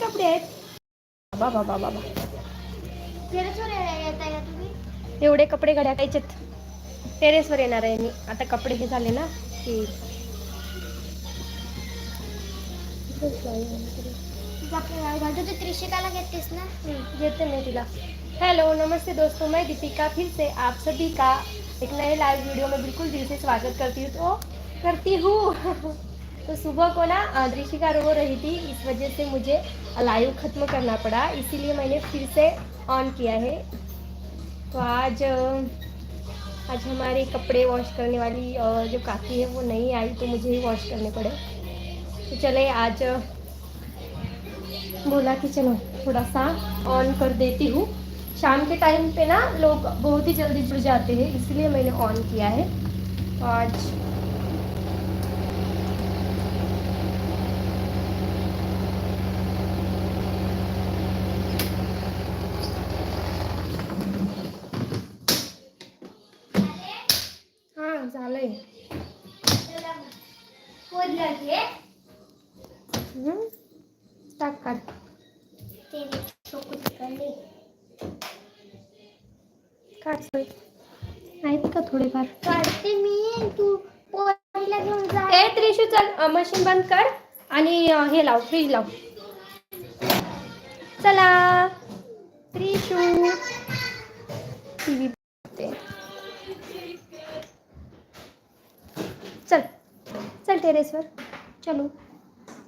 कपडे आहेत बाबा बाबा बाबा. एवढे कपडे घड्या कायचेत टेरेसवर येणार आहे मी. आता कपडे हे झाले ना की त्रिशिकाला घेतेस ना? देते मैं तिला. हेलो नमस्ते दोस्तों मैं दीपिका फिर से आप सभी का एक नए लाइव वीडियो में बिल्कुल दिल से स्वागत करती हूँ. तो करती हूँ. तो सुबह को ना दृशिका रो रही थी, इस वजह से मुझे लाइव ख़त्म करना पड़ा, इसीलिए मैंने फिर से ऑन किया है। तो आज आज हमारे कपड़े वॉश करने वाली जो काकी है, वो नहीं आई तो मुझे ही वॉश करने पड़े। तो चले आज बोला कि चलो, थोड़ा सा ऑन कर देती हूँ। शाम के टाइम पे ना, लोग बहुत ही जल्दी जुड़ जाते हैं, इसलिए मैंने ऑन किया है। तो आज हे लाव फ्रीज लाव. चला. त्रिशू टीव्ही बघते. चल. चल टेरेसवर. चलो.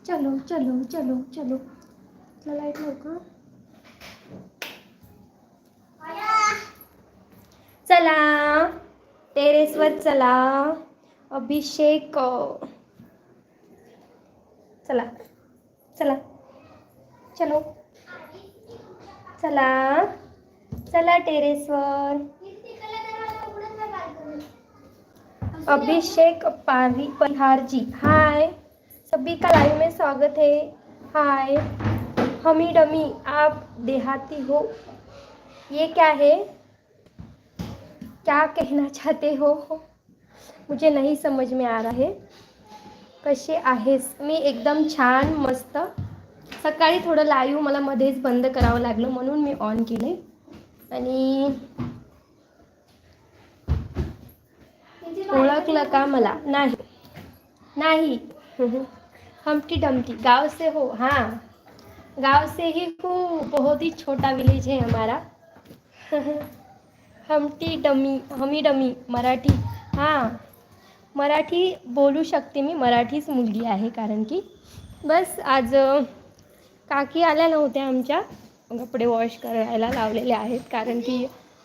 चलो चलो चलो चलो. चला लाइट लवकर चला. टेरेसवर चला. अभिषेक. चला. चला। चलो। चला। चला टेरेसवर। अभिषेक पारी परिहार जी हाय। सभी का लाइव में स्वागत है। हाय। हमी डमी, आप देहाती हो। ये क्या है? क्या कहना चाहते हो? मुझे नहीं समझ में आ रहा है। कसे आहेस? मी एकदम छान मस्त. सकाळी थोडं लाईव्ह मला मध्येच बंद करावं लागलं म्हणून मी ऑन केले. आणि ओळखलं का मला? नाही. नाही. हमटी डमटी गांव से हो. हाँ. गांव से ही हूँ बहुत ही छोटा विलेज है हमारा. हमटी डमी हमी डमी मराठी. हा. मराठी बोलू शकते मी. मराठीच मुलगी आहे कारण की. बस आज काकी आल्या नव्हत्या आमच्या. कपडे वॉश करायला लावलेले आहेत कारण की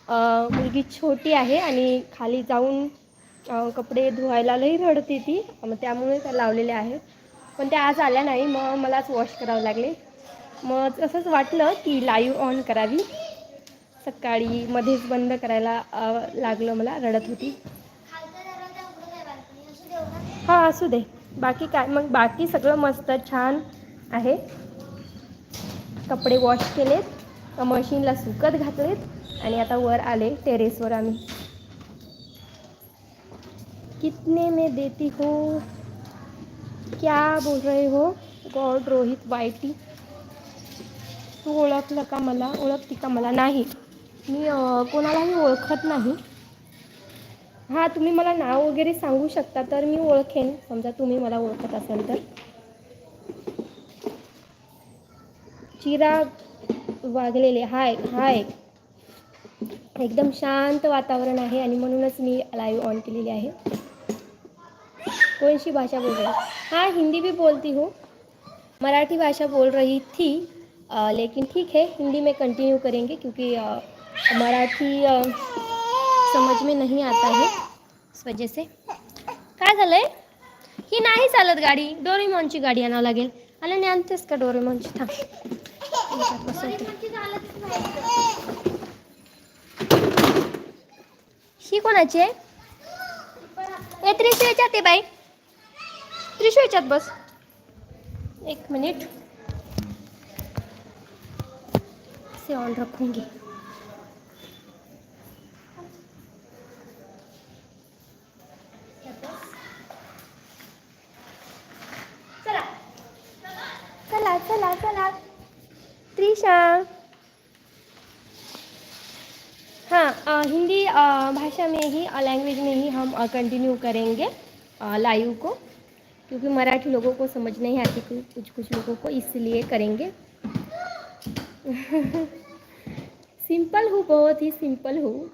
मुलगी छोटी आहे आणि खाली जाऊन कपडे धुवायला लई रडते ती. मग त्यामुळे त्या लावलेल्या आहेत. पण त्या आज आल्या नाही. मग मलाच वॉश करावं लागले. मग असंच वाटलं की लाईव्ह ऑन करावी. सकाळी मध्येच बंद करायला लागलं मला रडत होती. हां असू दे. बाकी काय? मग बाकी सगळं मस्त छान आहे. कपडे वॉश केलेत. मशीनला सुकत घातलेत. आणि आता वर आले टेरेसवर आम्ही. कितने में देती हो? क्या बोल रहे हो? गॉड रोहित वायटी तू ओळखलं का मला? ओळखती का मला? नाही. मी कोणालाही ओळखत नाही. हां तुम्ही मला नाव वगैरे सांगू शकता तर मी ओळखेन. समजा तुम्ही मला ओळखत असाल तर. चिराग वागलेले हाय हाय. एकदम शांत वातावरण आहे आणि म्हणूनच मी लाईव्ह ऑन केलेली आहे. कौन सी भाषा बोल? रही हाँ हिंदी भी बोलती हूँ. मराठी भाषा बोल रही थी आ, लेकिन ठीक है हिंदी में कंटिन्यू करेंगे क्योंकि मराठी समझ में नहीं आता है। इस वजह से। काय झालंय? ही नाही चालत गाडी. डोरेमॉनची गाडी आणावं लागेल. आणि नाही आणतेस का डोरेमॉनची. थांब. ही कोणाची आहे? ए त्रिशू याच्यात आहे बाई. त्रिशू याच्यात बस. एक मिनिट. से ऑन रखूंगी चला। त्रिशा। हाँ अ, हिंदी अ, भाषा में ही लैंग्वेज में ही हम कंटिन्यू करेंगे लाइव को क्योंकि मराठी लोगों को समझ नहीं आती कुछ कुछ लोगों को इसलिए करेंगे। सिंपल हूँ बहुत ही सिंपल हूँ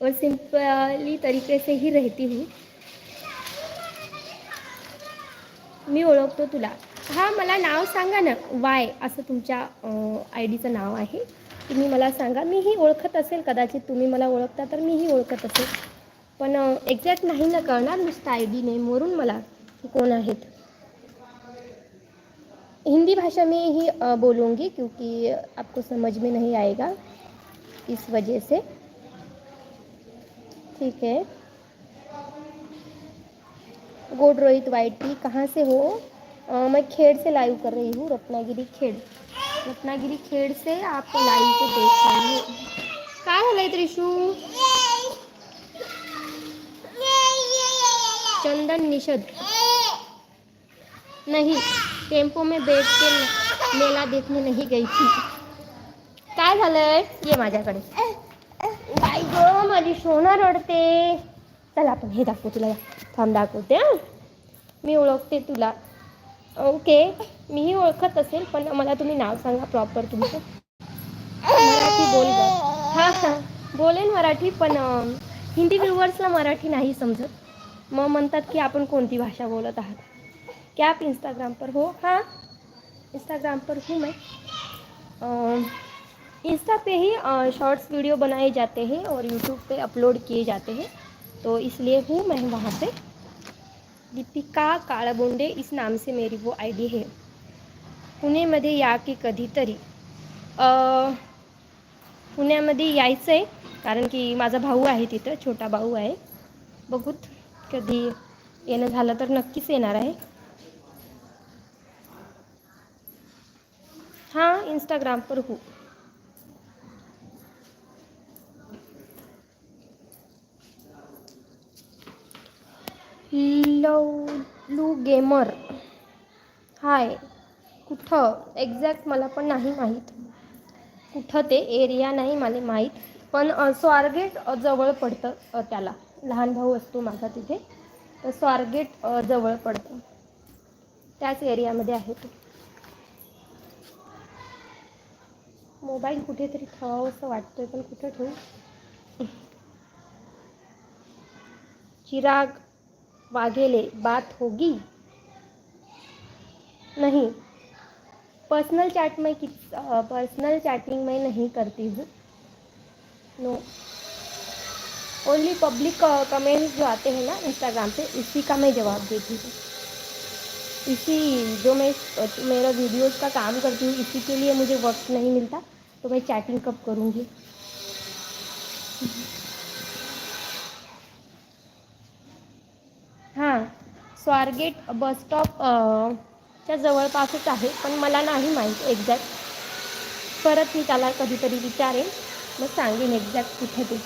और सिंपली तरीके से ही रहती हूँ। मैं मी ओळखतो तुला। हां मला नाव सांगा ना. वाय असं तुमच्या आय डीचं नाव आहे. तुम्ही मला सांगा मीही ओळखत असेल कदाचित. तुम्ही मला ओळखता तर मीही ओळखत असेल. पण एक्झॅक्ट नाही ना कळणार नुसतं आय डी नेमवरून मला कोण आहेत. हिंदी भाषा में ही बोलूँगी क्योंकि आपको समझ में नहीं आएगा इस वजह से. ठीक है. गोड रोहित वाइटी कहाँ से हो? मैं खेड़ से लाइव कर रही हूँ रत्नागिरी खेड़। रत्नागिरी खेड़ से आप लाइव को देख रही काय झालंय हो त्रिशू? चंदन निषद नहीं टेम्पो में बैठ के मेला देखने नहीं गई थी। काय झालंय? ये माझ्याकडे। बाई ग माझी सोना रडते। चला आपण हे दाखवू तुला थांब दाखवते मी ओळखते तुला. ओके. मीही ओळखत असेल पण मला तुम्ही नाव सांगा प्रॉपर तुमचं. मराठी बोल हाँ हाँ. बोलेन मराठी पण अं, हिंदी व्ह्युअर्सला मराठी नाही समजत. मग म्हणतात की आपण कोणती भाषा बोलत आहात? क्या आप इंस्टाग्राम पर हो. हाँ. इंस्टाग्राम पर हूँ मैं. इंस्टा पे ही शॉर्ट्स वीडियो बनाए जाते हैं और यूट्यूब पे अपलोड किए जाते हैं. तो इसलिए हूँ मैं वहाँ पे. दीपिका काळबोंडे इस नाम से मेरी वो आय डी है। पुणेमध्ये या की कधीतरी। पुण्यामध्ये यायचं आहे कारण की माझा भाऊ आहे तिथं छोटा भाऊ आहे. बघूत कधी येणं झालं तर नक्कीच येणार आहे. हां इंस्टाग्राम पर हूँ. लवलू गेमर. हाय कुठं? एक्झॅक्ट मला पण नाही माहीत. कुठं ते एरिया नाही मला माहीत. पण स्वारगेट जवळ पडतं त्याला. लहान भाऊ असतो माझा तिथे. तर स्वारगेट जवळ पडतं. त्याच एरियामध्ये आहे तो. मोबाईल कुठेतरी ठेवावं असं वाटतोय पण कुठं ठेवू? चिराग. वाघेले बात होगी? नहीं पर्सनल चैट में कि पर्सनल चैटिंग में नहीं करती हूँ। नो ओनली पब्लिक कमेंट्स जो आते हैं ना इंस्टाग्राम पे इसी का मैं जवाब देती हूँ। इसी जो मैं मेरा वीडियोस का काम करती हूँ, इसी के लिए मुझे वक्त नहीं मिलता तो मैं चैटिंग कब करूँगी? स्वारगेट बसस्टॉप च्या जवळपासच आहे पण मला नाही माहीत एक्झॅक्ट परत मी त्याला कधीतरी विचारेन मग सांगेन एक्झॅक्ट कुठे ते.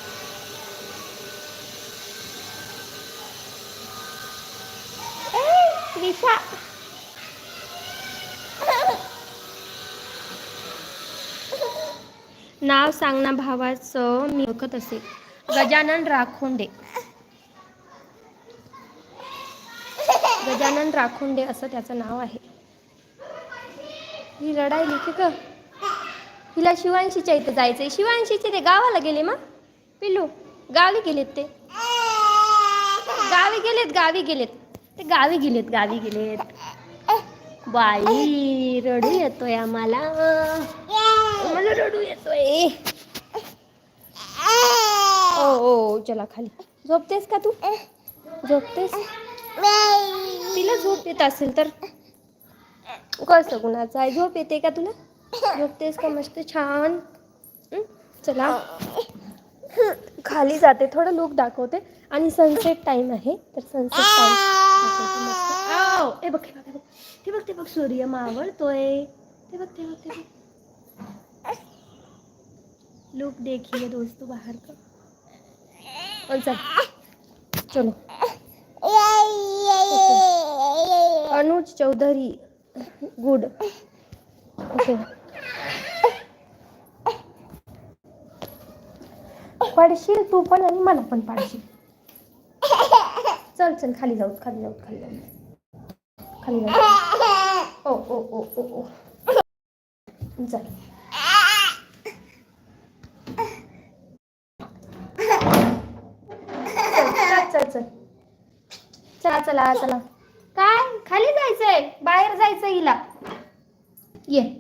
नाव सांग ना भावाचं मी ओळखत असेल. गजानन राखोंडे. गजानन राखुंडे असं त्याचं नाव आहे. ही रडायली की ग हिला शिवांशीच्या इथं जायचंय. शिवांशीचे ते गावाला गेले मग? पिल्लू गावी गेलेत ते. गावी गेलेत गावी गेलेत. ते गावी गेलेत गावी गेलेत. बाई रडू येतोय आम्हाला. आम्हाला रडू येतोय. ओ ओ चला खाली. झोपतेस का तू? झोपतेस? तिला झोप येत असेल तर? कसं कुणाचं आहे? झोप येते का तुला? झोपतेस का मस्त छान? चला. खाली जाते थोडं लुक दाखवते. आणि सनसेट टाइम आहे तर सनसेट टाइम बघ हे बघ हे बघ. ते बघ ते बघ सूर्य मावळतोय. ते बघ ते बघ ते बघ. लुक देखिए दोस्तों बाहर का चलो. अनुज चौधरी. गुड ओके पडशील तू पण आणि मला पण पाडशील. चल चल खाली जाऊ खाली जाऊ खाली जाऊ. खाली जाऊ. ओ ओ ओ ओ ओ. चल चल चल चल. चला चला चला. काय? खाली जायचंय. बाहेर जायचं हिला. ये.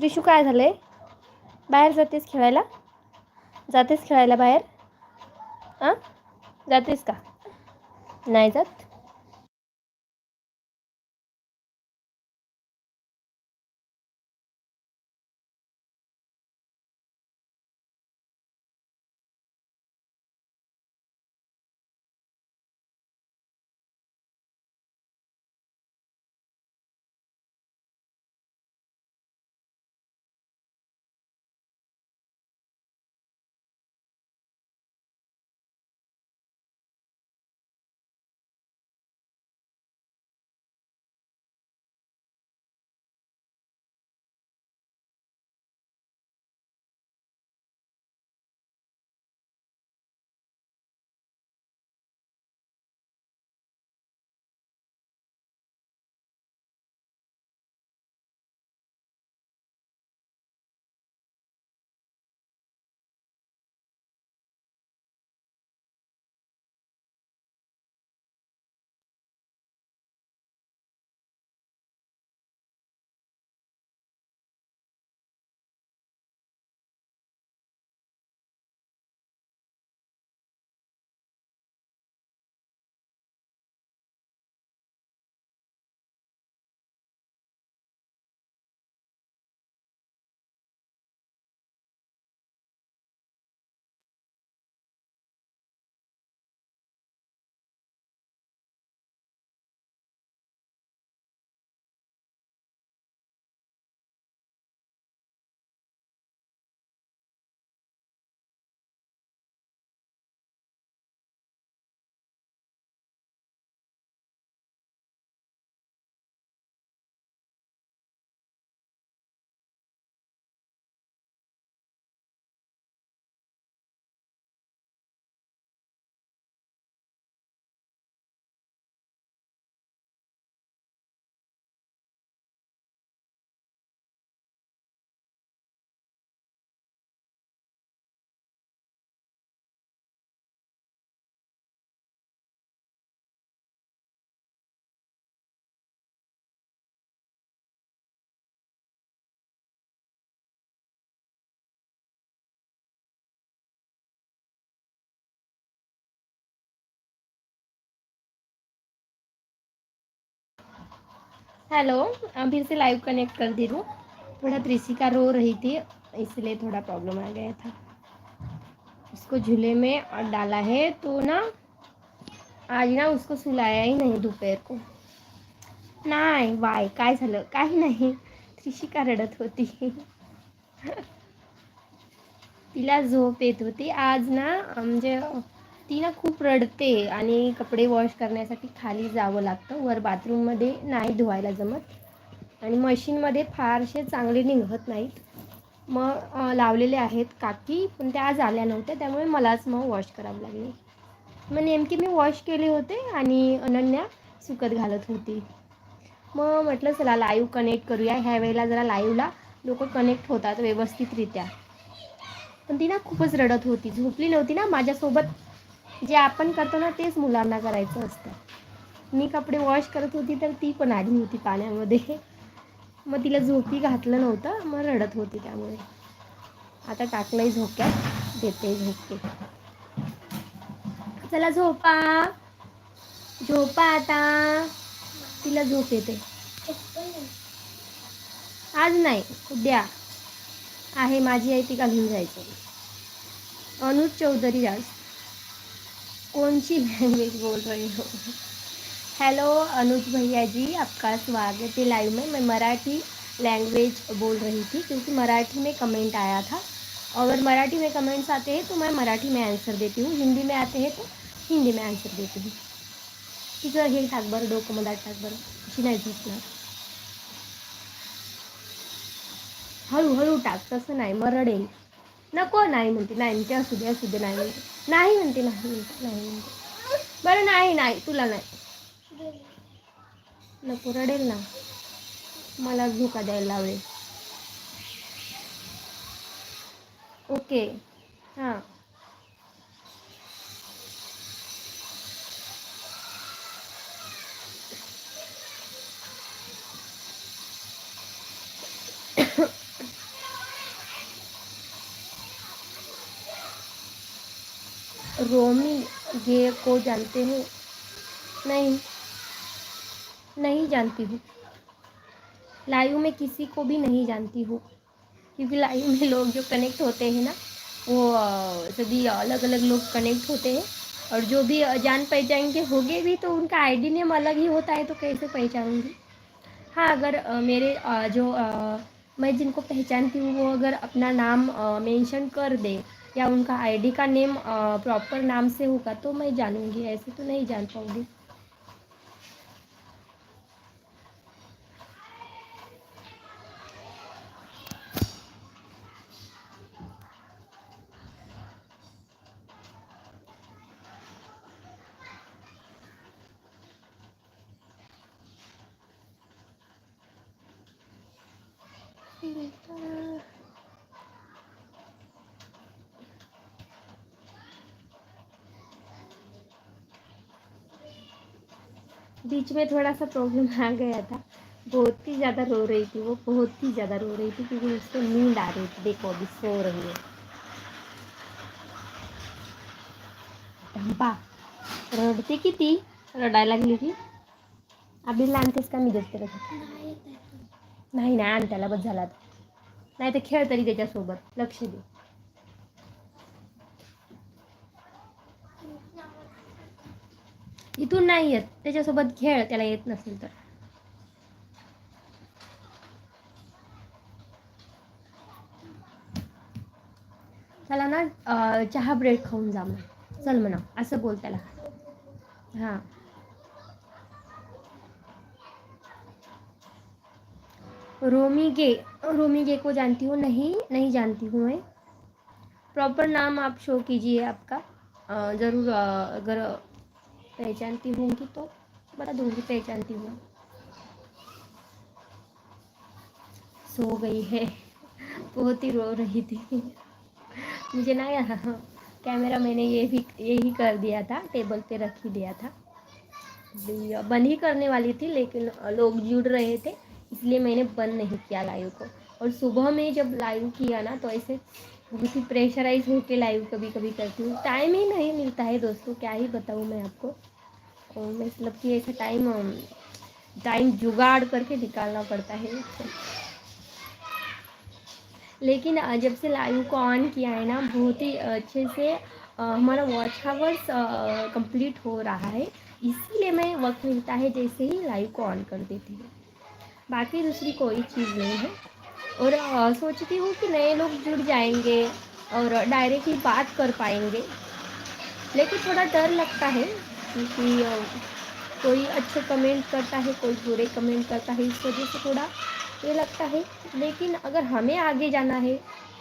त्रिशू काय झालं? आहे बाहेर जातेस खेळायला? जातेस खेळायला बाहेर? हां जातेस का? नाही जात? हेलो अ, फिर से लाइव कनेक्ट कर दे हूँ। थोड़ा त्रिशिका रो रही थी इसलिए थोड़ा प्रॉब्लम आ गया था। उसको झूले में और डाला है तो ना आज ना उसको सुलाया ही नहीं दोपहर को। नाही वाय काय झालं काही नाही त्रिशिका रडत होती। तिला झोप होती. आज ना म्हणजे ती ना खूप रडते आणि कपडे वॉश करण्यासाठी खाली जावं लागतं. वर बाथरूममध्ये नाही धुवायला जमत. आणि मशीनमध्ये फारसे चांगले निघत नाहीत. मग लावलेले आहेत काकी पण त्या आज आल्या नव्हत्या त्यामुळे मलाच मग वॉश करावं लागले. मग नेमके मी वॉश केले होते आणि अनन्या सुकत घालत होती. मग म्हटलं चला लाईव्ह कनेक्ट करूया. ह्या वेळेला जरा लाईव्हला लोक कनेक्ट होतात व्यवस्थितरित्या. पण ती ना खूपच रडत होती. झोपली नव्हती ना माझ्यासोबत. जे आपण करतो ना तेच मुलांना करायचं असतं. मी कपडे वॉश करत होती तर ती पण आली होती पाण्यामध्ये. मग तिला झोपी घातलं नव्हतं मग रडत होती त्यामुळे. आता टाकलंय झोक्यात देते झोपते चला झोपा. झोपा आता. तिला झोप येते. आज नाही उद्या. आहे माझी आई ती घालून जायचं. अनुज चौधरी राज कौन सी लैंग्वेज बोल रही हो? हेलो अनुज भैया जी, आपका स्वागत है लाइव में। मैं मराठी लैंग्वेज बोल रही थी, क्योंकि मराठी में कमेंट आया था। और मराठी में कमेंट्स आते हैं तो मैं मराठी में आंसर देती हूँ। हिंदी में आते हैं तो हिंदी में आंसर देती हूँ। तिचं हे टाक बरं, डोकं मधात टाक बरं। अशी नाही झोपणार हळूहळू टाक तसं नाही मग रडेल नको नाही म्हणते नाही म्हणते असू दे असू दे नाही म्हणते. नाही म्हणते नाही म्हणते नाही म्हणते. बरं नाही नाही तुला नाही. नको रडेल ना. मला धोका द्यायला आवडेल ओके. हां. रोमी गे को जानते हो? नहीं नहीं जानती हूँ। लाइव में किसी को भी नहीं जानती हूँ। क्योंकि लाइव में लोग जो कनेक्ट होते हैं ना, वो सभी अलग अलग लोग कनेक्ट होते हैं। और जो भी जान पहचान के होंगे भी तो उनका आईडी नेम अलग ही होता है तो कैसे पहचानूँगी? हाँ अगर मेरे जो मैं जिनको पहचानती हूँ, वो अगर अपना नाम मेंशन कर दे या उनका आईडी का नेम प्रॉपर नाम से होगा तो मैं जानूँगी, ऐसे तो नहीं जान पाऊँगी। बीच में थोड़ा सा प्रॉब्लम आ गया था। बहुत ही ज़्यादा रो रही थी वो बहुत ही ज़्यादा रो रही थी क्योंकि उसको नींद आ रही थी। देखो अभी सो रही है। ढंपा रडते किती रडायला लागली की अभिला आणतेस का मी देते नाही नाही आण त्याला बस झाला. नाही तर खेळ तरी त्याच्यासोबत लक्ष दे। इथून नाही येत. त्याच्यासोबत खेळ त्याला येत नसेल तर. त्याला ना चहा ब्रेड खाऊन जा मग. चल म्हणा असं बोल त्याला. हां. रोमी गे रोमी गे को जानती हूँ नहीं नहीं जानती हूँ मैं. प्रॉपर नाम आप शो कीजिए आपका. ज़रूर अगर पहचानती होंगी तो बता दूँगी पहचानती हूँ। सो गई है। बहुत ही रो रही थी। मुझे ना यहाँ कैमरा मैंने ये भी, यही कर दिया था, टेबल पे रख ही दिया था। बंद ही करने वाली थी, लेकिन लोग जुड़ रहे थे, इसलिए मैंने बंद नहीं किया लाइव को। और सुबह में जब लाइव किया ना तो ऐसे बहुत ही प्रेशराइज होके लाइव कभी कभी करती हूँ। टाइम ही नहीं मिलता है दोस्तों, क्या ही बताऊँ मैं आपको। और मतलब कि ऐसा टाइम टाइम जुगाड़ करके निकालना पड़ता है। लेकिन जब से लाइव को ऑन किया है ना बहुत ही अच्छे से हमारा वॉच हावर्स कंप्लीट हो रहा है। इसीलिए मैं वक्त मिलता है जैसे ही लाइव को ऑन कर देती हूँ। बाकी दूसरी कोई चीज़ नहीं है। और अ, सोचती हूँ कि नए लोग जुड़ जाएँगे और डायरेक्टली बात कर पाएँगे। लेकिन थोड़ा डर लगता है। अ, कोई अच्छे कमेंट करता है कोई बुरे कमेंट करता है इस वजह से थोड़ा ये लगता है। लेकिन अगर हमें आगे जाना है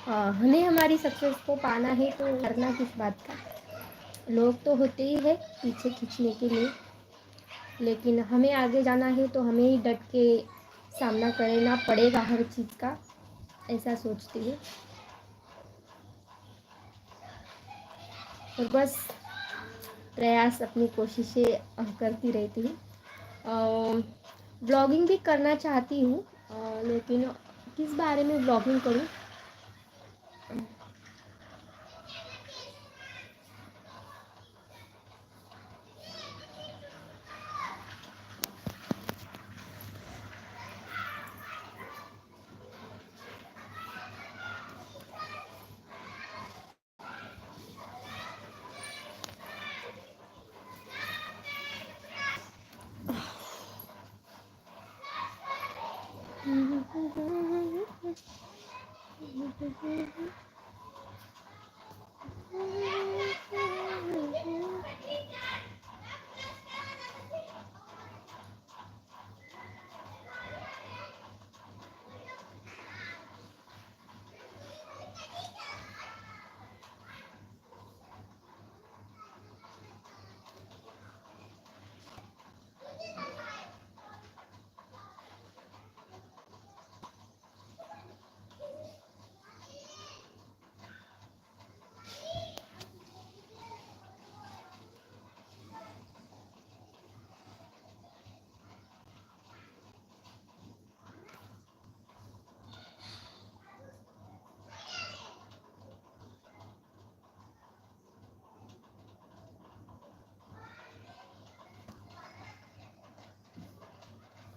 हमें हमारी सक्सेस को पाना है तो करना किस बात का? लोग तो होते ही है पीछे खींचने के लिए। लेकिन हमें आगे जाना है तो हमें ही डट के सामना करना पड़ेगा हर चीज़ का ऐसा सोचती हूँ। और बस प्रयास अपनी कोशिशें करती रहती हूँ। ब्लॉगिंग भी करना चाहती हूँ लेकिन किस बारे में ब्लॉगिंग करूँ?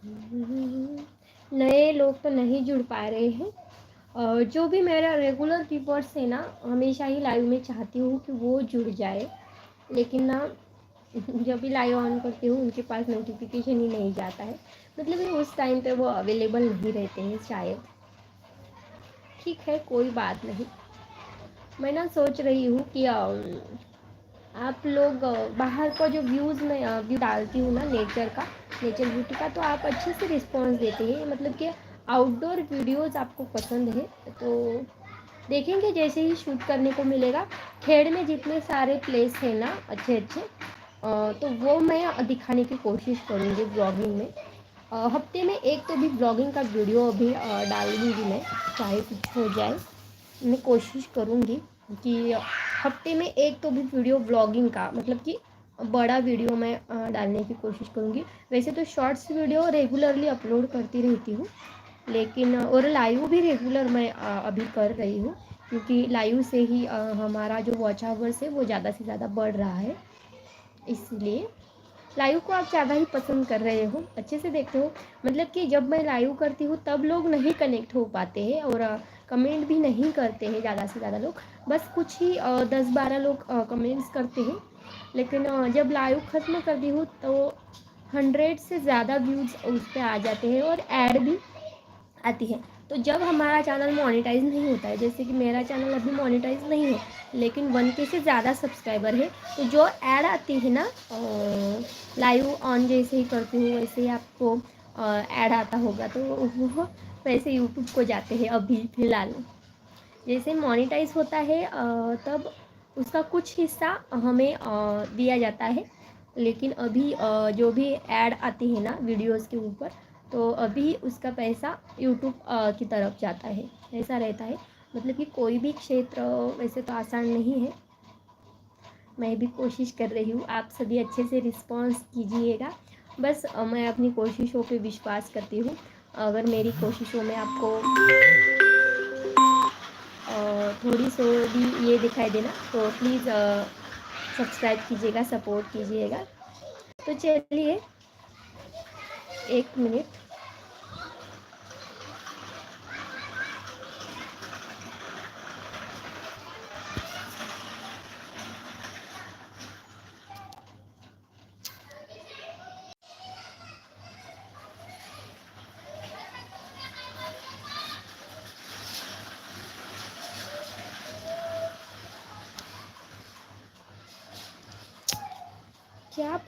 नए लोग तो नहीं जुड़ पा रहे हैं। और जो भी मेरा रेगुलर व्यूवर्स है ना, हमेशा ही लाइव में चाहती हूँ कि वो जुड़ जाए। लेकिन ना, जब भी लाइव ऑन करती हूँ, उनके पास नोटिफिकेशन ही नहीं जाता है। मतलब उस टाइम पे वो अवेलेबल नहीं रहते हैं शायद। ठीक है, कोई बात नहीं। मैं ना सोच रही हूँ कि आप लोग बाहर का जो व्यूज़ मैं व्यू डालती हूँ ना नेचर का नेचर ब्यूटी का तो आप अच्छे से रिस्पॉन्स देते हैं। मतलब कि आउटडोर वीडियोज़ आपको पसंद है तो देखेंगे जैसे ही शूट करने को मिलेगा। खेड़ में जितने सारे प्लेस हैं ना अच्छे अच्छे तो वो मैं दिखाने की कोशिश करूँगी ब्लॉगिंग में। हफ़्ते में एक तो भी ब्लॉगिंग का वीडियो अभी डाल दूँगी मैं, चाहे कुछ हो जाए, मैं कोशिश करूँगी कि हफ़्ते में एक तो भी वीडियो ब्लॉगिंग का मतलब कि बड़ा वीडियो मैं डालने की कोशिश करूँगी। वैसे तो शॉर्ट्स वीडियो रेगुलरली अपलोड करती रहती हूँ, लेकिन, और लाइव भी रेगुलर मैं अभी कर रही हूँ, क्योंकि लाइव से ही हमारा जो वॉच आवर्स है, वो ज़्यादा से ज़्यादा बढ़ रहा है। इसलिए लाइव को आप ज़्यादा ही पसंद कर रहे हो, अच्छे से देखते हो। मतलब कि जब मैं लाइव करती हूँ, तब लोग नहीं कनेक्ट हो पाते हैं, और कमेंट भी नहीं करते हैं ज़्यादा से ज़्यादा लोग। बस कुछ ही दस बारह लोग कमेंट्स करते हैं। लेकिन जब लाइव ख़त्म करती हूँ तो हंड्रेड से ज़्यादा व्यूज़ उस पर आ जाते हैं और ऐड भी आती है। तो जब हमारा चैनल मोनेटाइज नहीं होता है, जैसे कि मेरा चैनल अभी मोनेटाइज नहीं है, लेकिन वन के से ज़्यादा सब्सक्राइबर है तो जो ऐड आती है ना लाइव ऑन जैसे ही करती हूँ, वैसे ही आपको ऐड आता होगा। तो वो वैसे यूट्यूब को जाते हैं अभी फ़िलहाल। जैसे मोनेटाइज होता है तब उसका कुछ हिस्सा हमें दिया जाता है। लेकिन अभी जो भी ऐड आती है ना वीडियोस के ऊपर तो अभी उसका पैसा यूट्यूब की तरफ़ जाता है। ऐसा रहता है। मतलब कि कोई भी क्षेत्र वैसे तो आसान नहीं है। मैं भी कोशिश कर रही हूँ। आप सभी अच्छे से रिस्पॉन्स कीजिएगा। बस मैं अपनी कोशिशों पे विश्वास करती हूँ। अगर मेरी कोशिशों में आपको थोड़ी सो भी ये दिखाई देना तो प्लीज़ सब्सक्राइब कीजिएगा सपोर्ट कीजिएगा। तो चलिए, एक मिनट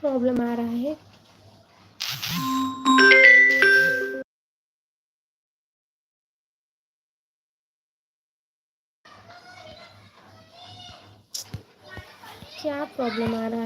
प्रॉब्लम आ रहा है। क्या प्रॉब्लम आ रहा है